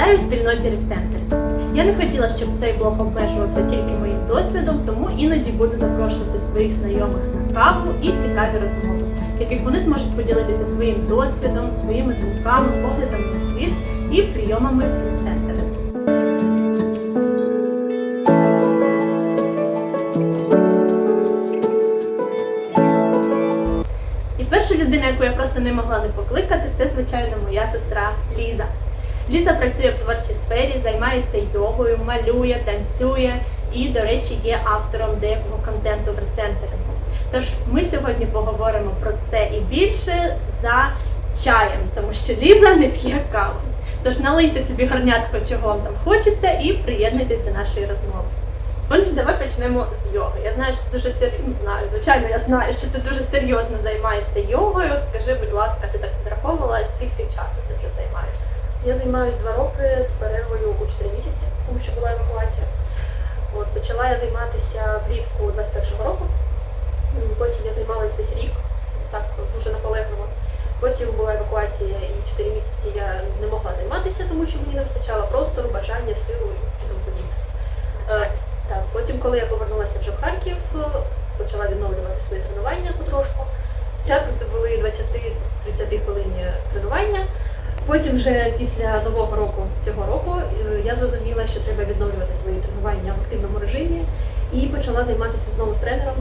Вітаю спільноті рецентр. Я не хотіла, щоб цей блог обмежувався тільки моїм досвідом, тому іноді буду запрошувати своїх знайомих на каву і цікаві розмови, в яких вони зможуть поділитися своїм досвідом, своїми думками, поглядами на світ і прийомами рецентри. І перша людина, яку я просто не могла не покликати, це звичайно моя сестра Ліза. Ліза працює в творчій сфері, займається йогою, малює, танцює і, до речі, є автором деякого контенту в рецентрі. Тож ми сьогодні поговоримо про це і більше за чаєм, тому що Ліза не п'є каву. Тож налийте собі горнятко, чого вам там хочеться, і приєднуйтесь до нашої розмови. Отже, давай почнемо з йоги. Я знаю, що ти дуже серйозно знаю. Звичайно, я знаю, що ти дуже серйозно займаєшся йогою. Скажи, будь ласка, ти так підраховувала, скільки часу ти вже займаєшся? Я займаюся два роки з перервою у 4 місяці, тому що була евакуація. От, почала я займатися влітку 21-го року. Потім я займалася десь рік, так дуже наполегливо. Потім була евакуація і 4 місяці я не могла займатися, тому що мені не вистачало простору, бажання, силу і тому подібне. Е, так, потім, коли я повернулася вже в Харків, почала відновлювати свої тренування потрошку. Спочатку це були 20-30 хвилин тренування. Потім вже після нового року цього року е, я зрозуміла, що треба відновлювати свої тренування в активному режимі і почала займатися знову з тренером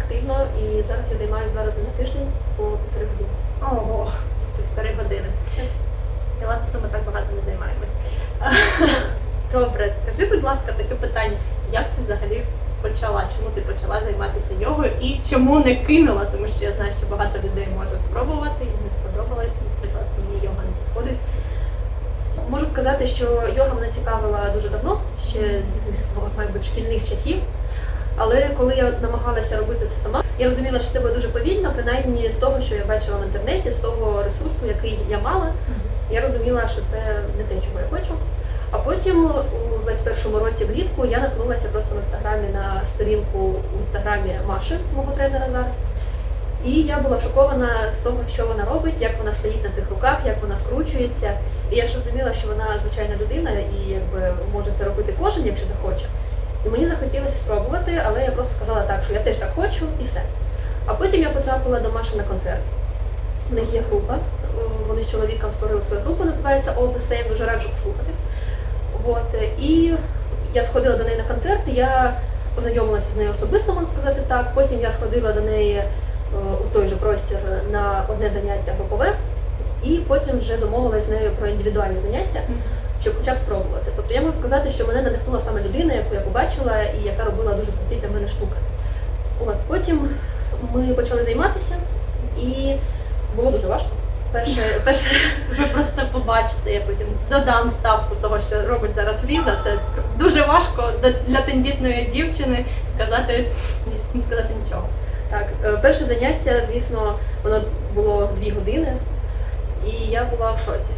активно. І зараз я займаюся два рази на тиждень по півтори години. Ого, півтори години. Власне ми так багато не займаємось. Добре, скажи, будь ласка, таке питання: як ти взагалі почала? Чому ти почала займатися йогою і чому не кинула? Тому що я знаю, що багато людей може спробувати і не сподобалось. Наприклад, мені йога не підходить. Можу сказати, що йога мене цікавила дуже давно, ще з якихось, мабуть, шкільних часів. Але коли я намагалася робити це сама, я розуміла, що це буде дуже повільно, принаймні з того, що я бачила в інтернеті, з того ресурсу, який я мала, я розуміла, що це не те, чого я хочу. А потім у 21-му році влітку я наткнулася просто в інстаграмі на сторінку в інстаграмі Маші, мого тренера зараз. І я була шокована з того, що вона робить, як вона стоїть на цих руках, як вона скручується. І я ж розуміла, що вона звичайна людина і якби може це робити кожен, якщо захоче. І мені захотілося спробувати, але я просто сказала так, що я теж так хочу і все. А потім я потрапила до Маші на концерт. У них є група. Вони з чоловіком створили свою групу, називається All the Same, дуже раджу послухати. От, і я сходила до неї на концерт, я познайомилася з нею особисто, можна сказати так. Потім я сходила до неї е, у той же простір на одне заняття групове, і потім вже домовилася з нею про індивідуальні заняття, щоб хоча б спробувати. Тобто я можу сказати, що мене надихнула саме людина, яку я побачила і яка робила дуже круті для мене штуки. От, потім ми почали займатися, і було дуже важко. Перше, перше, Ви просто побачите, я потім додам ставку того, що робить зараз Ліза. Це дуже важко для тендітної дівчини сказати, не сказати нічого. Так, е, перше заняття, звісно, воно було дві години, і я була в шоці.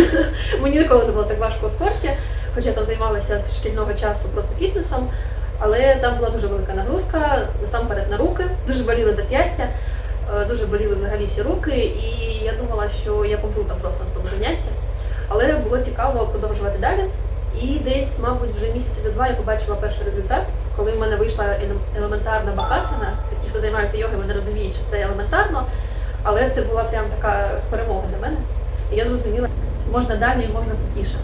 Мені ніколи не було так важко у спорті, хоча я там займалася з шкільного часу просто фітнесом, але там була дуже велика нагрузка, насамперед на руки, дуже боліли зап'ястя, дуже боліли взагалі всі руки, і я думала, що я помру там просто на тому занятті. Але було цікаво продовжувати далі. І десь, мабуть, вже місяці за два я побачила перший результат, коли в мене вийшла елементарна бакасана. Ті, хто займаються йогою, вони розуміють, що це елементарно, але це була прям така перемога для мене. І я зрозуміла, можна далі, можна крутіше.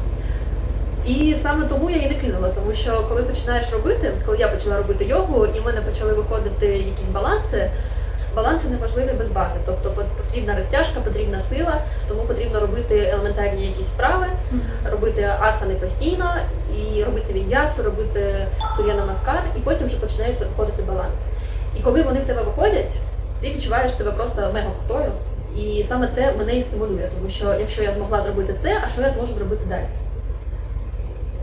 І саме тому я її не кинула, тому що коли починаєш робити, коли я почала робити йогу, і в мене почали виходити якісь баланси, баланси неможливі без бази. Тобто потрібна розтяжка, потрібна сила, тому потрібно робити елементарні якісь вправи, робити асани постійно, і робити віньясу, робити сур'я намаскар, і потім вже починають виходити баланс. І коли вони в тебе виходять, ти відчуваєш себе просто мега крутою. І саме це мене і стимулює, тому що якщо я змогла зробити це, а що я зможу зробити далі?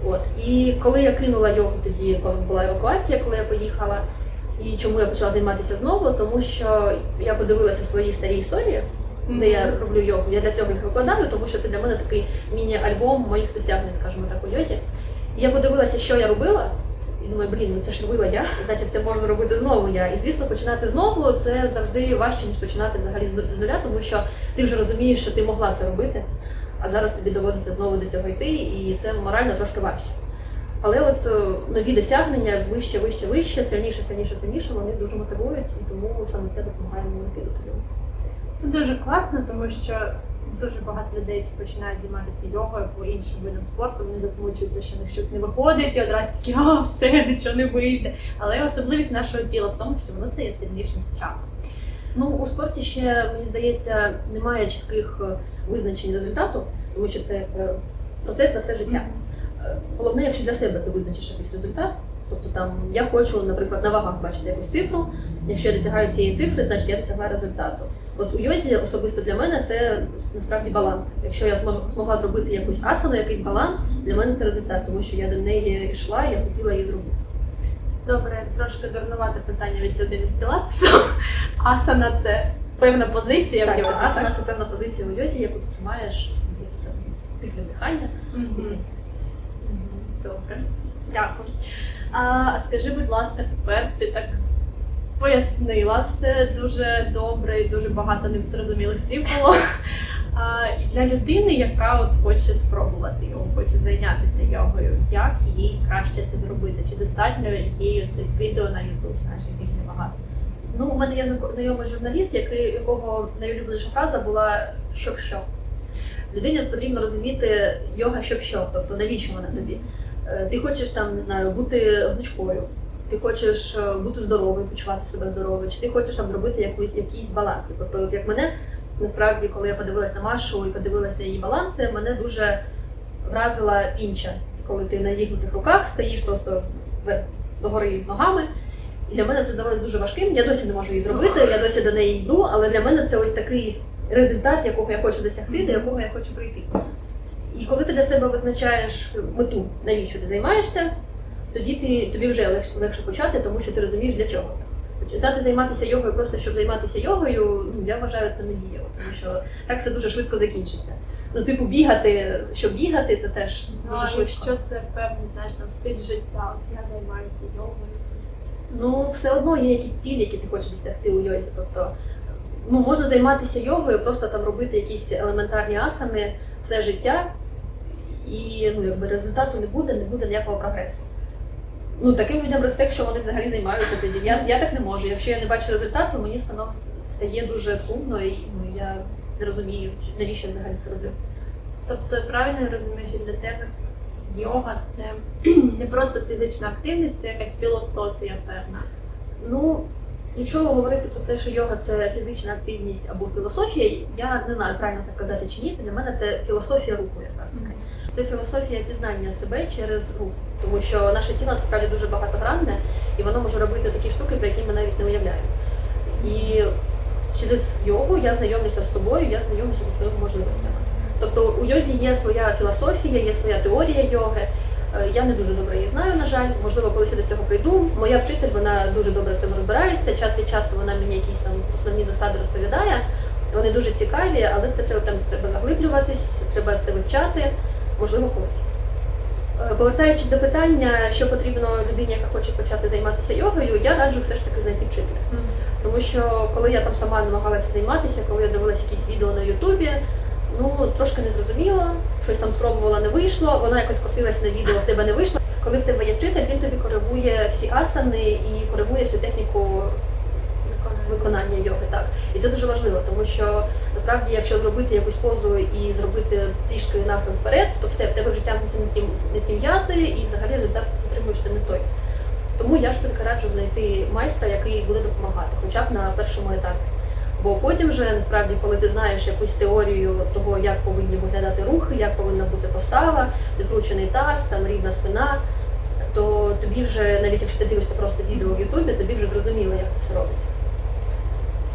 От. І коли я кинула йогу тоді, коли була евакуація, коли я поїхала, і чому я почала займатися знову, тому що я подивилася свої старі історії, де я роблю йогу. Я для цього їх викладаю, тому що це для мене такий міні-альбом моїх досягнень, скажімо так, у йозі. І я подивилася, що я робила, і думаю, блін, ну це ж робила я, значить це можна робити знову я. І звісно, починати знову це завжди важче, ніж починати взагалі з нуля, тому що ти вже розумієш, що ти могла це робити. а зараз тобі доводиться знову до цього йти, і це морально трошки важче. Але от е, нові досягнення вище, вище, вище, сильніше, сильніше, сильніше, вони дуже мотивують, і тому саме це допомагає мені його. Це дуже класно, тому що дуже багато людей, які починають займатися йогою або іншим видом спорту, вони засмучуються, що в них щось не виходить, і одразу такі, а все, нічого не вийде. Але особливість нашого тіла в тому, що воно стає сильнішим з часом. Ну, у спорті ще, мені здається, немає чітких е, визначень результату, тому що це е, процес на все життя. Е, Головне, якщо для себе ти визначиш якийсь результат, тобто там я хочу, наприклад, на вагах бачити якусь цифру. Якщо я досягаю цієї цифри, значить я досягла результату. От у йозі особисто для мене це насправді баланс. Якщо я змог- змогла зробити якусь асану, якийсь баланс, для мене це результат, тому що я до неї йшла, я хотіла її зробити. Добре, трошки дурнувате питання від людини з пілатесу. Асана це певна позиція в Так, йозі. асана так? це певна позиція у йозі, яку ти тримаєш циклі дихання. Мгм. Мгм. Добре, дякую. А скажи, будь ласка, тепер ти так пояснила все дуже добре і дуже багато незрозумілих слів було. А, і для людини, яка от хоче спробувати його, хоче зайнятися йогою, як їй краще це зробити? Чи достатньо їй цих відео на YouTube, знаєш, яких небагато? Ну, у мене є знайомий журналіст, який, якого найулюбленіша фраза була щоб що. Людині потрібно розуміти йога щоб що, тобто навіщо вона тобі. Е, Ти хочеш там, не знаю, бути гнучкою, ти хочеш е, бути здоровою, почувати себе здоровою, чи ти хочеш там зробити якийсь, якийсь баланс. Тобто, от як мене, насправді, коли я подивилась на Машу і подивилась на її баланси, мене дуже вразила інша. Коли ти на зігнутих руках стоїш просто догори ногами. І для мене це здавалось дуже важким. Я досі не можу її зробити, я досі до неї йду, але для мене це ось такий результат, якого я хочу досягти, до якого я хочу прийти. І коли ти для себе визначаєш мету, навіщо ти займаєшся, тоді ти, тобі вже легше, легше почати, тому що ти розумієш, для чого це. Почати займатися йогою просто щоб займатися йогою, ну я вважаю це не дієво, тому що так все дуже швидко закінчиться. Ну, типу, бігати, щоб бігати, це теж Ну, дуже а швидко. якщо це певний, знаєш, там стиль життя, от я займаюся йогою. Ну, все одно є якісь цілі, які ти хочеш досягти у йозі. Тобто, ну, можна займатися йогою, просто там робити якісь елементарні асани все життя, і ну, якби результату не буде, не буде ніякого прогресу. Ну, таким людям респект, що вони взагалі займаються тоді. Я, я так не можу. Якщо я не бачу результату, мені станов... стає дуже сумно і ну, я не розумію, навіщо я взагалі це роблю. Тобто, я правильно розумію, що для тебе йога це не просто фізична активність, це якась філософія певна. Ну, якщо говорити про те, що йога це фізична активність або філософія, я не знаю правильно так казати чи ні. Це для мене це філософія руху, якраз таки. Це філософія пізнання себе через рух, тому що наше тіло справді дуже багатогранне, і воно може робити такі штуки, про які ми навіть не уявляємо. І через йогу я знайомлюся з собою, я знайомлюся зі своїми можливостями. Тобто у йозі є своя філософія, є своя теорія йоги. Е, Я не дуже добре її знаю, на жаль. Можливо, колись я до цього прийду. Моя вчитель вона дуже добре в цьому розбирається. Час від часу вона мені якісь там основні засади розповідає. Вони дуже цікаві, але це треба прям треба заглиблюватись, треба це вивчати, можливо, колись. Е, Повертаючись до питання, що потрібно людині, яка хоче почати займатися йогою, я раджу все ж таки знайти вчителя. Тому що коли я там сама намагалася займатися, коли я дивилася якісь відео на Ютубі, ну трошки не зрозуміла, щось там спробувала, не вийшло, вона якось крутилася на відео, в тебе не вийшло. Коли в тебе є вчитель, він тобі коригує всі асани і коригує всю техніку виконання йоги. Так. І це дуже важливо, тому що насправді, якщо зробити якусь позу і зробити трішки нахил вперед, то все в тебе вже тягнуться не ті, не ті м'язи, і взагалі результат отримуєш ти не той. Тому я ж все-таки раджу знайти майстра, який буде допомагати, хоча б на першому етапі. Бо потім вже насправді, коли ти знаєш якусь теорію того, як повинні виглядати рухи, як повинна бути постава, відкручений таз, там рівна спина, то тобі вже, навіть якщо ти дивишся просто відео в Ютубі, тобі вже зрозуміло, як це все робиться.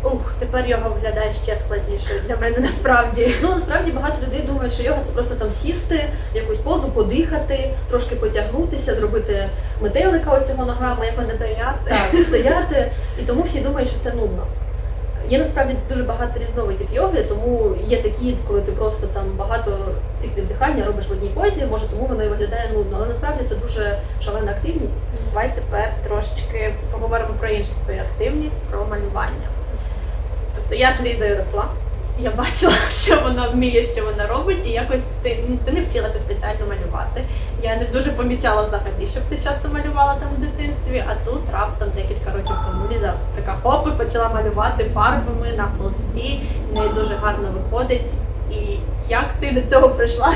Ух, тепер йога виглядає ще складнішою для мене насправді. Ну насправді багато людей думають, що йога це просто там сісти, якусь позу, подихати, трошки потягнутися, зробити метелика оцього ногами, як вони Постояти. так, стояти. І тому всі думають, що це нудно. Є насправді дуже багато різновидів йоги, тому є такі, коли ти просто там багато циклів дихання робиш в одній позі, може тому воно і виглядає нудно. Але насправді це дуже шалена активність. Давай тепер трошечки поговоримо про іншу твою активність, про малювання. Тобто я з Лізою росла, я бачила, що вона вміє, що вона робить, і якось ти, ну, ти не вчилася спеціально малювати. Я не дуже помічала взагалі, щоб ти часто малювала там в дитинстві, а тут раптом декілька років тому Ліза така хоп і почала малювати фарбами на холсті, в неї дуже гарно виходить. І як ти до цього прийшла?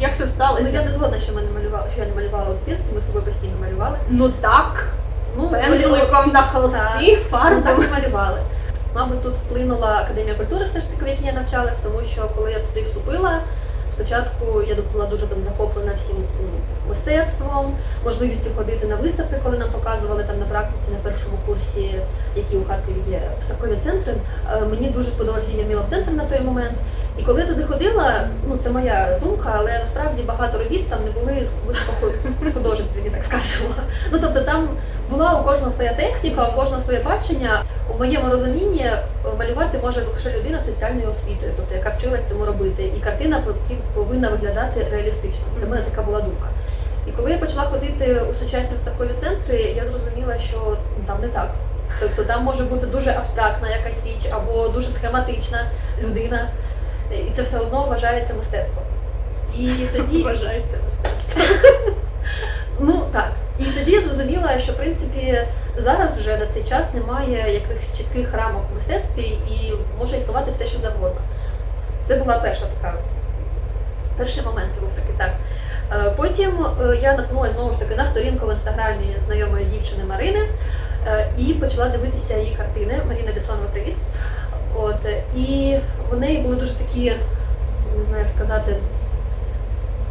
Як це Ну, я не згодна, що ми не малювали, що я не малювала в дитинстві, ми з тобою постійно малювали. Ну так, Ну, пензликом на холсті, Ну, так фарбами. ми малювали. Мабуть, тут вплинула Академія культури, все ж таки, в якій я навчалась, тому що коли я туди вступила, спочатку я була дуже там захоплена всім цим мистецтвом, можливістю ходити на виставки, коли нам показували там на практиці на першому курсі, які у Харкові є виставкові центри. Е, Мені дуже сподобався Єрмілов центр на той момент. І коли я туди ходила, ну це моя думка, але насправді багато робіт там не були високохудожественні, так скажемо. Ну тобто там була у кожного своя техніка, у кожного своє бачення. У моєму розумінні е, малювати може лише людина з спеціальною освітою, тобто яка вчилась цьому робити. І картина пов- повинна виглядати реалістично. Це мене така була думка. І коли я почала ходити у сучасні виставкові центри, я зрозуміла, що там не так. Тобто там може бути дуже абстрактна якась річ або дуже схематична людина, і це все одно вважається мистецтвом. І тоді Вважається мистецтво. Ну так. І тоді я зрозуміла, що в принципі зараз вже на цей час немає якихось чітких рамок у мистецтві і може існувати все, що завгодно. Це була перша така. Перший момент це був такий так. Е, Потім е, я наткнулася знову ж таки на сторінку в інстаграмі знайомої дівчини Марини е, і почала дивитися її картини. Маріна Бісонова, привіт. От, і у неї були дуже такі, не знаю, як сказати,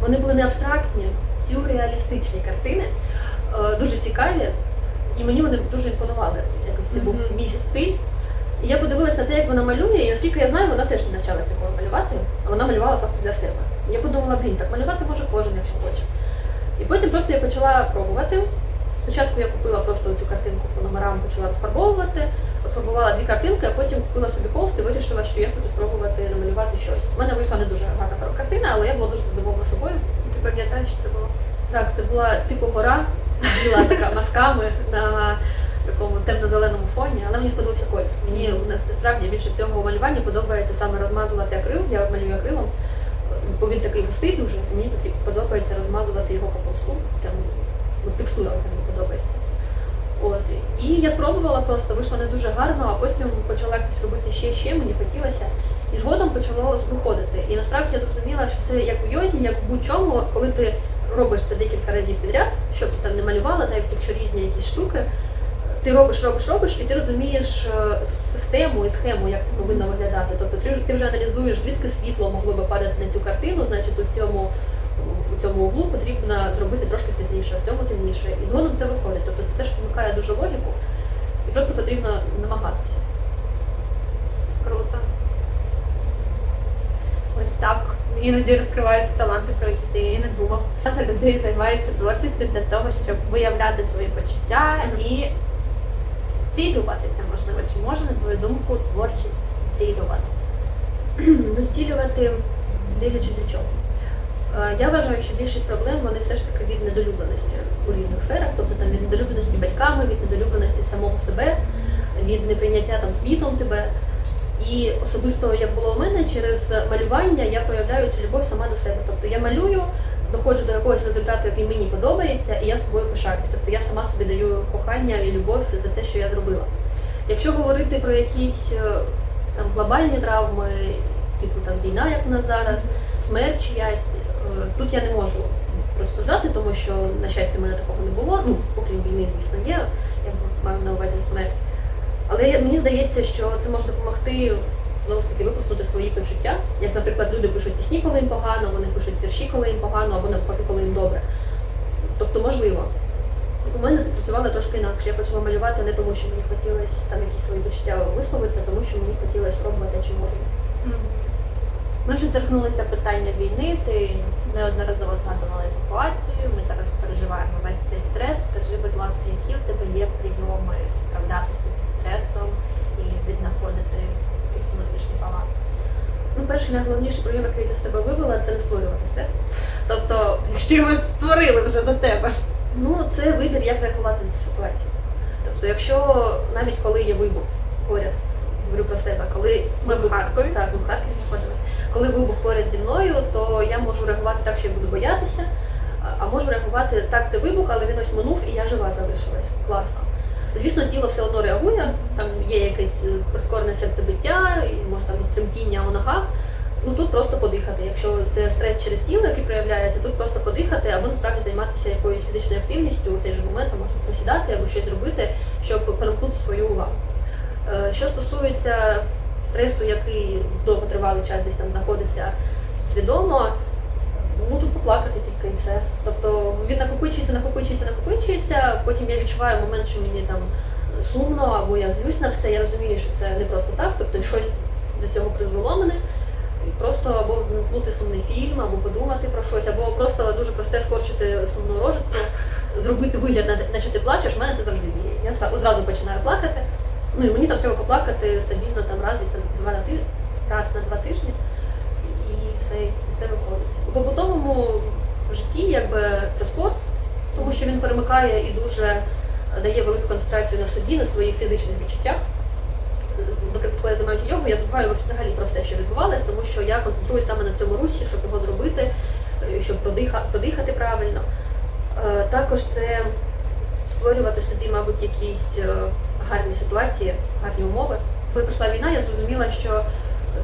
вони були не абстрактні, сюрреалістичні картини, дуже цікаві, і мені вони дуже імпонували. Якось це був мій стиль. І я подивилась на те, як вона малює, і наскільки я знаю, вона теж не навчалась такого малювати, а вона малювала просто для себе. Я подумала, блін, так малювати може кожен, якщо хоче. І потім просто я почала пробувати. Спочатку я купила просто цю картинку по номерам, почала розфарбовувати, розфарбувала дві картинки, а потім купила собі холст і вирішила, що я хочу спробувати намалювати щось. У мене вийшла не дуже гарна картина, але я була дуже задоволена собою. Ти пам'ятаєш, що це було? Так, це була типу гора, біла така мазками на такому темно-зеленому фоні, але мені сподобався колір. Мені насправді більше всього у малюванні подобається саме розмазувати акрил. Я малюю акрилом, бо він такий густий дуже, і мені подобається розмазувати його по полоску. Прям ну, текстура це мені подобається. От. І я спробувала просто, вийшло не дуже гарно, а потім почала якось робити ще ще, мені хотілося. І згодом почало виходити. І насправді я зрозуміла, що це як у йозі, як у будь-чому, коли ти робиш це декілька разів підряд, щоб ти там не малювала, навіть якщо різні якісь штуки, ти робиш, робиш, робиш, і ти розумієш е, систему і схему, як це повинно виглядати. Тобто ти, вже- ти вже аналізуєш, звідки світло могло би падати на цю картину, значить у цьому. У цьому углу потрібно зробити трошки світліше, в цьому темніше. І згодом це виходить. Тобто це теж вимикає дуже логіку, і просто потрібно намагатися. Круто. Ось так. Іноді розкриваються таланти, про які ти і не думав. Багато людей займаються творчістю для того, щоб виявляти свої почуття і зцілюватися, можливо. Чи може, на твою думку, творчість зцілювати? Достілювати, дивлячись від чого. Е, Я вважаю, що більшість проблем вони все ж таки від недолюбленості у різних сферах, тобто там від недолюбленості батьками, від недолюбленості самого себе, від неприйняття там світом тебе. І особисто як було у мене, через малювання я проявляю цю любов сама до себе. Тобто я малюю, доходжу до якогось результату, який мені подобається, і я собою пишаюсь. Тобто я сама собі даю кохання і любов за це, що я зробила. Якщо говорити про якісь е, там глобальні травми, типу там війна, як у нас зараз, смерть чиясь, е, тут я не можу розсуждати, тому що, на щастя, мене такого не було. Ну, окрім війни, звісно, є. Я маю на увазі смерть. Але мені здається, що це може допомогти знову ж таки випустити свої почуття. Як, наприклад, люди пишуть пісні, коли їм погано, вони пишуть вірші, коли їм погано, або навпаки, коли їм добре. Тобто, можливо. У мене це працювало трошки інакше. Я почала малювати не тому, що мені хотілося там якісь свої почуття висловити, а тому що мені хотілося пробувати, чи можу. Ми вже торкнулися питання війни. Ти неодноразово згадувала евакуацію. Ми зараз переживаємо весь цей стрес. Скажи, будь ласка, які в тебе є прийоми справлятися зі стресом і віднаходити якийсь внутрішній баланс? Ну, перший найголовніший прийом, який я для себе вивела, це не створювати стрес. Тобто, Якщо його створили вже за тебе. ну це вибір, як реагувати на цю ситуацію. Тобто, якщо навіть коли є вибух поряд говорю про себе. Коли Ми в Харкові. Так, ми в Харкові знаходимося. Коли вибух поряд зі мною, то я можу реагувати так, що я буду боятися, а- можу реагувати так, це вибух, але він ось минув і я жива залишилась. Класно. Звісно, тіло все одно реагує, там є якесь е, прискорене серцебиття, і може там стремтіння у ногах. Ну тут просто подихати. Якщо це стрес через тіло, який проявляється, тут просто подихати або насправді займатися якоюсь фізичною активністю у цей же момент, можна присідати або щось робити, щоб перемкнути свою увагу. Е, Що стосується стресу, який довготривалий час десь там знаходиться свідомо, ну тут поплакати тільки і все. Тобто він накопичується, накопичується, накопичується. Потім я відчуваю момент, що мені там сумно або я злюсь на все. Я розумію, що це не просто так, тобто щось до цього призвело мене. Просто або вмкнути сумний фільм, або подумати про щось, або просто дуже просте скорчити сумну рожицю, зробити вигляд, наче ти плачеш, в мене це завжди. Я одразу починаю плакати. Ну і мені там треба поплакати стабільно там раз десь там два на тиждень, раз на два тижні, і все, все виходить. У побутовому житті якби це спорт, тому що він перемикає і дуже дає велику концентрацію на собі, на своїх фізичних відчуттях. Наприклад, коли я займаюся йогою, я забуваю взагалі про все, що відбувалось, тому що я концентруюся саме на цьому русі, щоб його зробити, е, щоб продиха, продихати правильно. Е, Також це створювати собі, мабуть, якісь е, гарні ситуації, гарні умови. Коли прийшла війна, я зрозуміла, що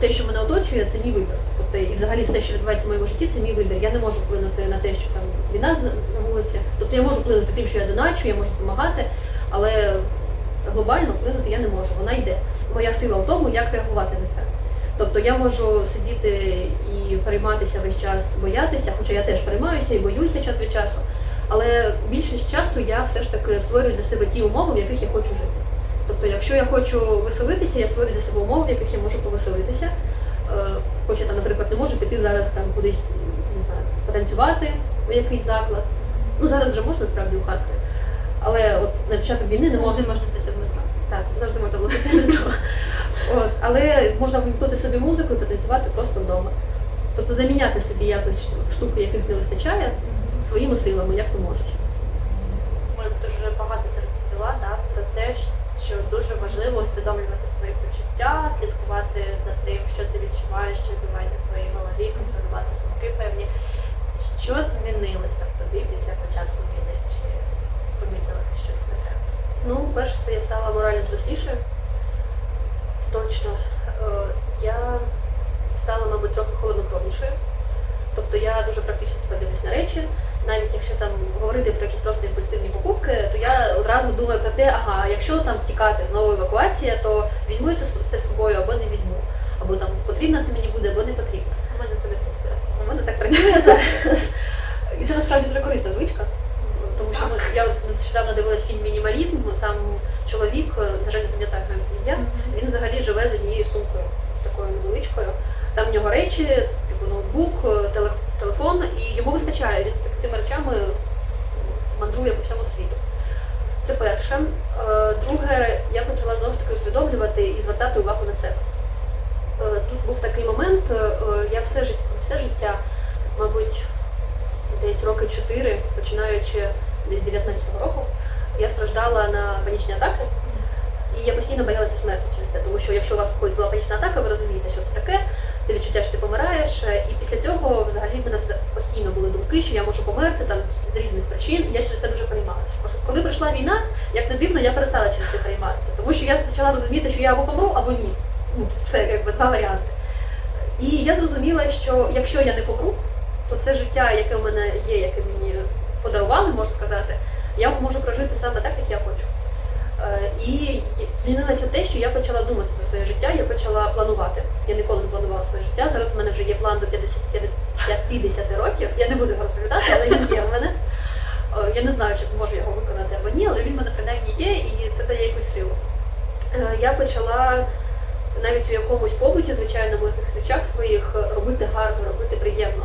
те, що мене оточує, це мій вибір. Тобто, і взагалі все, що відбувається в моєму житті, це мій вибір. Я не можу вплинути на те, що там війна на вулиці. Тобто я можу вплинути тим, що я доначу, я можу допомагати, але глобально вплинути я не можу. Вона йде. Моя сила в тому, як реагувати на це. Тобто я можу сидіти і перейматися весь час, боятися, хоча я теж переймаюся і боюся час від часу. Але більшість часу я все ж таки створюю для себе ті умови, в яких я хочу жити. Тобто, якщо я хочу веселитися, я створюю для себе умови, в яких я можу повеселитися. Е, Хоч я там, наприклад, не можу піти зараз там кудись не знаю, потанцювати у якийсь заклад. Ну зараз вже можна справді у Харкові. Але от на початок війни не можна. Завжди можна піти в метро. Так, завжди можна було піти до того. От, але можна вимкнути собі музику і потанцювати просто вдома. Тобто заміняти собі якось штуки, яких не вистачає, своїми силами, як ти можеш. Ми дуже багато ти розповіла да, про те, що дуже важливо усвідомлювати свої почуття, слідкувати за тим, що ти відчуваєш, що відбувається в твоїй голові, контролювати думки певні. Що змінилося в тобі після початку війни? Чи помітила ти щось таке? Ну, перше, це я стала морально зростлішою. Це точно. Е, Я стала, мабуть, трохи холоднокровнішою. Тобто я дуже практично дивлюсь на речі. Навіть якщо там говорити про якісь просто імпульсивні покупки, то я одразу думаю про те, ага, якщо там тікати знову евакуація, то візьму я це з собою або не візьму. Або там потрібно це мені буде, або не потрібно. У мене це не працює. У мене так працює зараз. І це насправді дуже корисна звичка. Тому що ми, я нещодавно дивилась фільм Мінімалізм, там чоловік, е, на жаль, не пам'ятаю його ім'я, він взагалі живе з однією сумкою, з такою невеличкою. Там в нього речі, типу ноутбук, е, телефон, і йому вистачає. Він з цими речами мандрує по всьому світу. Це перше. Е, Друге, я почала знову ж таки усвідомлювати і звертати увагу на себе. Е, Тут був такий момент, е, я все, жит- все життя, мабуть, десь роки 4, починаючи десь 19-го року, я страждала на панічні атаки. І я постійно боялася смерті через це, тому що якщо у вас колись була панічна атака, ви розумієте, що це таке, це відчуття, що ти помираєш. І після цього взагалі в мене постійно були думки, що я можу померти там з- різних причин, і я через це дуже переймалася. Коли прийшла війна, як не дивно, я перестала через це перейматися, тому що я почала розуміти, що я або помру, або ні. Ну, це якби два варіанти. І я зрозуміла, що якщо я не помру, то це життя, яке в мене є, яке мені подарували, можна сказати, я можу прожити саме так, як я хочу. Е, І змінилося те, що я почала думати про своє життя, я почала планувати. Я ніколи не планувала своє життя. Зараз в мене вже є план до 50, 50 років. Я не буду його розповідати, але він є в мене. Е, Я не знаю, чи зможу його виконати або ні, але він в мене принаймні є і це дає якусь силу. Е, Я почала навіть у якомусь побуті, звичайно, яких речах своїх робити гарно, робити приємно.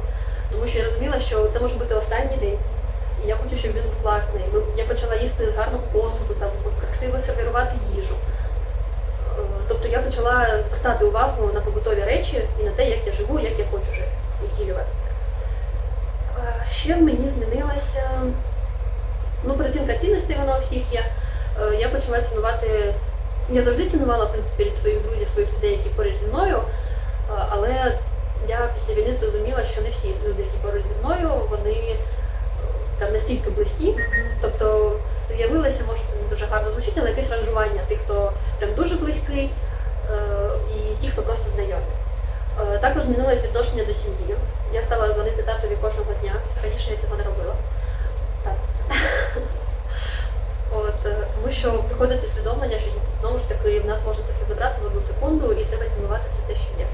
Тому що я розуміла, що це може бути останній день. І я хочу, щоб він був класний. Я почала їсти з гарного посуду, там красиво сервірувати їжу. Е, Тобто я почала звертати увагу на побутові речі і на те, як я живу, як я хочу жити і втілювати це. Е, Ще в мені змінилася ну, переоцінка цінностей, вона у всіх є. Е, Я почала цінувати Я завжди цінувала в принципі своїх друзів, своїх людей, які поруч зі мною. Але я після війни зрозуміла, що не всі люди, які поруч зі мною, вони прям настільки близькі. Тобто з'явилося, може це не дуже гарно звучить, але якесь ранжування тих, хто прям дуже близький, е, і ті, хто просто знайомі. Е, Також змінилось відношення до сім'ї. Я стала дзвонити татові кожного дня. Раніше я цього не робила. Так. От, е, тому що приходить усвідомлення, що знову ж таки в нас може це все забрати в одну секунду і треба цінувати все те, що є.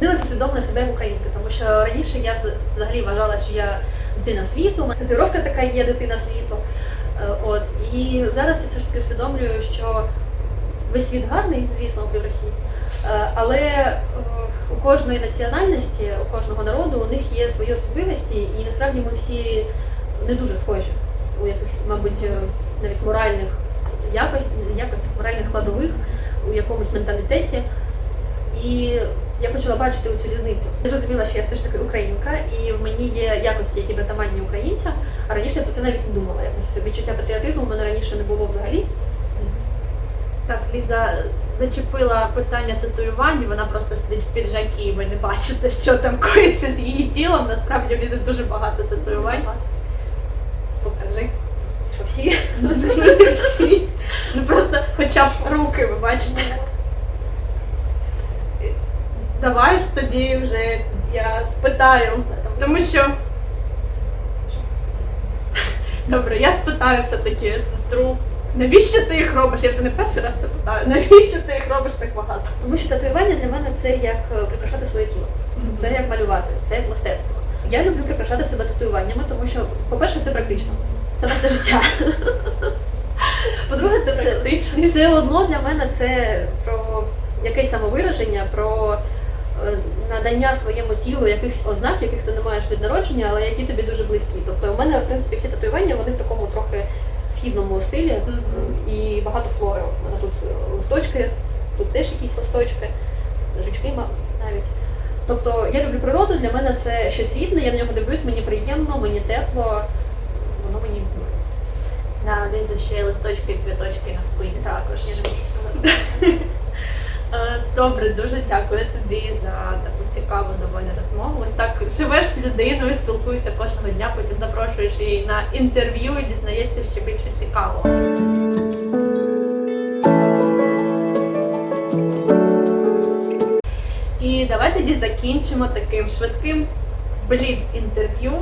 Змінилося усвідомлення себе як українки, тому що раніше я вз- взагалі вважала, що я дитина світу, татуїровка така є дитина світу. Е, От, і зараз я все ж таки усвідомлюю, що весь світ гарний, звісно, окрім Росії. Е, Але е, у кожної національності, у кожного народу у них є свої особливості, і насправді ми всі не дуже схожі у якихось, мабуть, навіть моральних якостях, якостях моральних складових, у якомусь менталітеті. І я почала бачити цю різницю. Я зрозуміла, що я все ж таки українка, і в мені є якості, які притаманні українцям. А раніше я про це навіть не думала. Якось відчуття патріотизму в мене раніше не було взагалі. Так, Ліза зачепила питання татуювань, вона просто сидить в піджакі, і ви не бачите, що там коїться з її тілом. Насправді в Лізи дуже багато татуювань. Покажи. Що всі Ну, не всі. Ну просто хоча б руки, ви бачите. Давай ж тоді вже я спитаю. Тому що. Добре, я спитаю все-таки сестру. Навіщо ти їх робиш? Я вже не перший раз це питаю. Навіщо ти їх робиш так багато? Тому що татуювання для мене це як е, прикрашати своє тіло. Це як малювати, це як мистецтво. Я люблю прикрашати себе татуюваннями, тому що, по-перше, це практично. Це на все життя. По-друге, це все, все одно для мене це про якесь самовираження, про надання своєму тілу якихось ознак, яких ти не маєш від народження, але які тобі дуже близькі. Тобто у мене, в принципі, всі татуювання вони в такому трохи східному стилі е, і багато флори. У мене тут е, листочки, тут теж якісь листочки, жучки навіть. Тобто я люблю природу, для мене це щось рідне, я на нього дивлюсь, мені приємно, мені тепло, воно мені Да, Ліза ще листочки і цвіточки на спині також. Добре, дуже дякую тобі за таку цікаву доволі розмову. Ось так живеш з людиною, спілкуєшся кожного дня, потім запрошуєш її на інтерв'ю і дізнаєшся ще більше цікавого. І давай тоді закінчимо таким швидким бліц-інтерв'ю.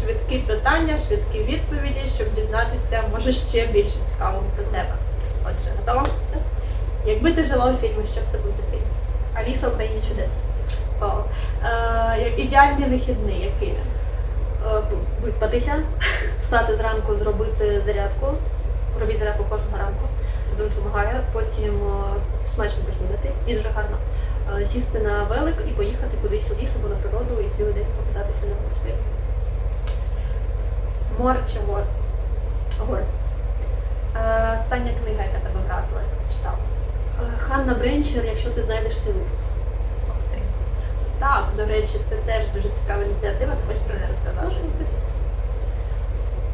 Швидкі питання, швидкі відповіді, щоб дізнатися, може, ще більше цікавого про тебе. Отже, готова? Якби ти жила у фільмі, що б це був за фільм? Аліса в країні чудес. О, е, як ідеальний вихідний, який? Е, Виспатися, встати зранку, зробити зарядку. Робіть зарядку кожного ранку. Це дуже допомагає. Потім е, смачно поснідати і дуже гарно. Е, Сісти на велик і поїхати кудись у ліс або на природу і цілий день покататися на велосипеді. Мор чи гор? Гори. Е, остання книга, яка тебе вразила, яку ти читала? Ханна Бренчер, якщо ти знайдеш свій лист. Так, до речі, це теж дуже цікава ініціатива, ти хочеш про неї розказати?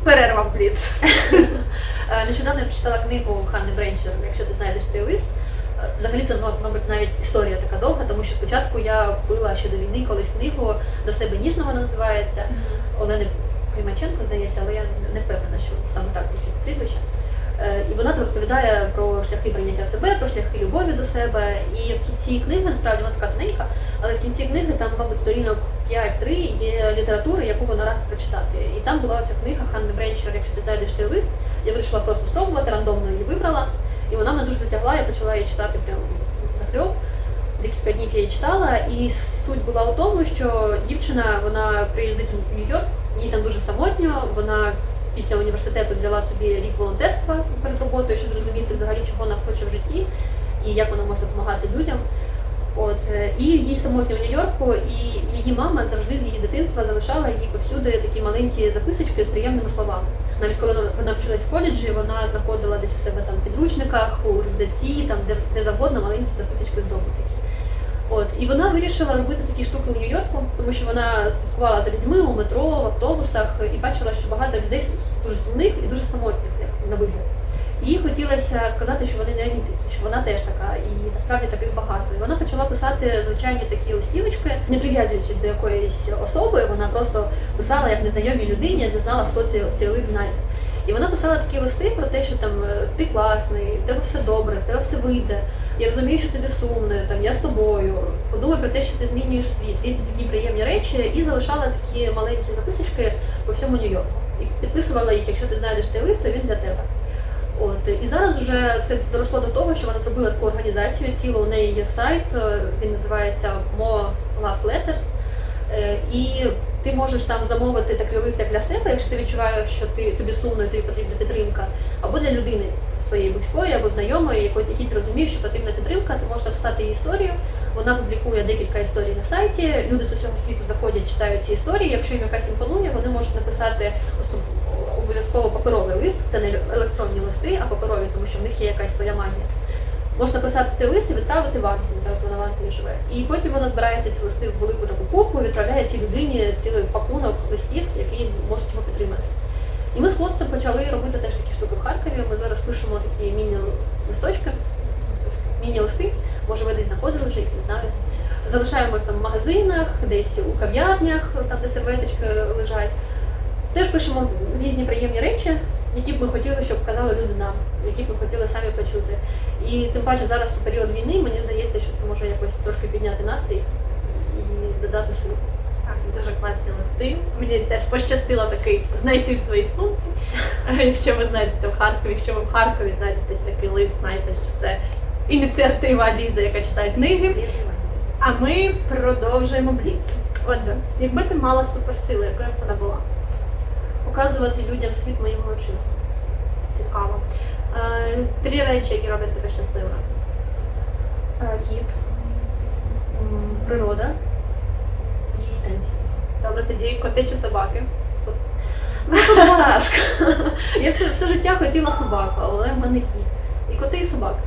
Перерва в пліц. Е, Нещодавно я прочитала книгу Ханни Бренчер, якщо ти знайдеш цей лист. Е, Взагалі це мабуть навіть історія така довга, тому що спочатку я купила ще до війни колись книгу до себе ніжно вона називається. Олени Примаченко, здається, але я не впевнена, що саме так звучить прізвище. Е, І вона там розповідає про шляхи прийняття себе, про шляхи любові до себе. І в кінці книги, насправді вона така тоненька, але в кінці книги там, мабуть, сторінок 5-3 є літератури, яку вона рада прочитати. І там була ця книга Ханни Бренчер, якщо ти знайдеш цей лист, я вирішила просто спробувати, рандомно її вибрала. І вона мене дуже затягла, я почала її читати прям захльоп. Декілька днів я її читала, і суть була у тому, що дівчина вона приїздить у Нью-Йорк, їй там дуже самотньо. Вона після університету взяла собі рік волонтерства перед роботою, щоб зрозуміти взагалі, чого вона хоче в житті і як вона може допомагати людям. От е, і їй самотньо у Нью-Йорку, і її мама завжди з її дитинства залишала їй повсюди такі маленькі записочки з приємними словами. Навіть коли вона- вчилась в коледжі, вона знаходила десь у себе там в підручниках, у рюкзаці, там де, де завгодно маленькі записочки з дому такі. От і вона вирішила робити такі штуки в Нью-Йорку, тому що вона слідкувала за людьми у метро, в автобусах і бачила, що багато людей дуже сумних і дуже самотніх, як на вигляд. Їй хотілося сказати, що вони не еліти, що вона теж така, і насправді таких багато. І вона почала писати звичайні такі листівочки, не прив'язуючись до якоїсь особи. Вона просто писала як незнайомій людині, не знала, хто цей, цей лист знайде. І вона писала такі листи про те, що там е, ти класний, тебе все добре, в тебе все вийде. Я розумію, що тобі сумно, там я з тобою. Подумай про те, що ти змінюєш світ, різні такі приємні речі, і залишала такі маленькі записочки по всьому Нью-Йорку. І підписувала їх, якщо ти знайдеш цей лист, то він для тебе. От і зараз вже це доросло до того, що вона зробила таку організацію. Ціло у неї є сайт, е, він називається Mo Love Letters. Е, І ти можеш там замовити такий лист як для себе, якщо ти відчуваєш, що ти тобі сумно і тобі потрібна підтримка, або для людини своєї близької або знайомої, якій ти розумієш, що потрібна підтримка, ти можеш написати їй історію. Вона публікує декілька історій на сайті. Люди з усього світу заходять, читають ці історії. Якщо їм якась імпонує, вони можуть написати обов'язково паперовий лист. Це не електронні листи, а паперові, тому що в них є якась своя магія. Можна написати цей лист і відправити в Англію. Зараз вона в Англії живе. І потім вона збирається ці листи в велику таку і відправляє цій людині цілий пакунок листів, які можуть його підтримати. І ми з хлопцем почали робити теж такі штуки в Харкові. Ми зараз пишемо такі міні-листочки, міні-листи. Може, ви десь знаходили вже не знаю. Залишаємо їх там в магазинах, десь у кав'ярнях, там де серветочки лежать. Теж пишемо різні приємні речі, які б ми хотіли, щоб казали люди нам, які б ми хотіли самі почути. І тим паче зараз у період війни мені здається, що це може якось трошки підняти настрій і додати сил. Дуже класні листи. Мені теж пощастило такий знайти в своїй сумці. Якщо ви знайдете в Харкові, якщо ви в Харкові знайдете десь такий лист, знайте, що це ініціатива Ліза, яка читає книги. А ми продовжуємо бліц. Отже, якби ти мала суперсилу, якою б вона була? Показувати людям світ моїми очима. Цікаво. Е, Три речі, які роблять тебе щасливою. Е, Кіт, природа і танці. Добре, тоді коти чи собаки. Ну тут важко. Я все, все життя хотіла собаку, але в мене кіт. І коти, і собака.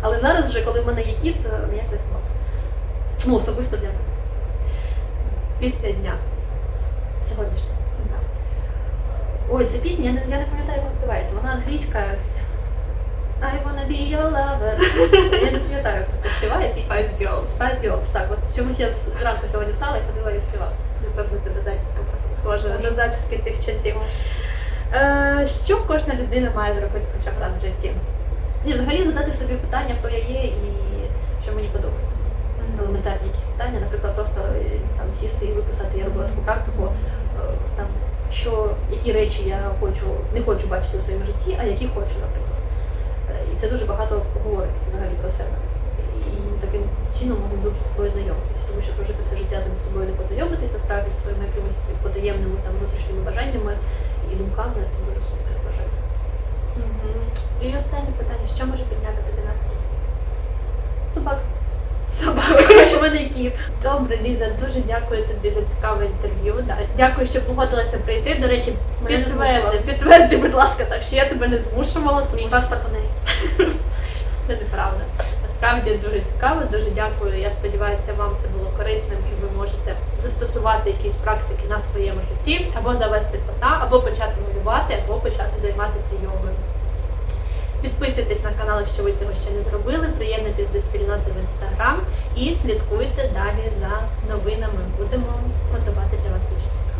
Але зараз вже, коли в мене є кіт, е, ніякої собаки. Ну, особисто для мене. Після дня. Сьогоднішнього. Ой, ця пісня, я не, я не пам'ятаю, як вона співається. Вона англійська з I wanna be your lover. Я не пам'ятаю, хто це співає. Spice Girls. Spice Girls, так, от чомусь я зранку сьогодні встала і ходила і співала. Напевно, тебе зачіска просто схожа на зачіски тих часів. Е, що кожна людина має зробити хоча б раз в житті? Ні, взагалі задати собі питання, хто я є і що мені подобається. елементарні якісь питання, наприклад, просто е, там сісти і виписати. Я робила таку практику, е, там що які речі я хочу, не хочу бачити в своєму житті, а які хочу, наприклад. І це дуже багато говорить взагалі про себе. І таким чином можна бути з собою знайомитися, тому що прожити все життя там з собою не познайомитись, насправді зі своїми якимись потаємними там внутрішніми бажаннями і думками це дуже сумно, я вважаю. Мгм. І останнє питання: що може підняти тобі настрій? Собак. Собака, що в мене кіт. Добре, Ліза, дуже дякую тобі за цікаве інтерв'ю. Да. Дякую, що погодилася прийти. До речі, Мене не підтверди, змушували. підтверди, будь ласка, так що я тебе не змушувала, Мій паспорт у неї. це неправда. Насправді дуже цікаво, дуже дякую. Я сподіваюся, вам це було корисним і ви можете застосувати якісь практики на своєму житті, або завести кота, або почати малювати, або почати займатися йогою. Підписуйтесь на канал, якщо ви цього ще не зробили. Приєднуйтесь до спільноти в інстаграм і слідкуйте далі за новинами. Будемо готувати для вас більше цікавого.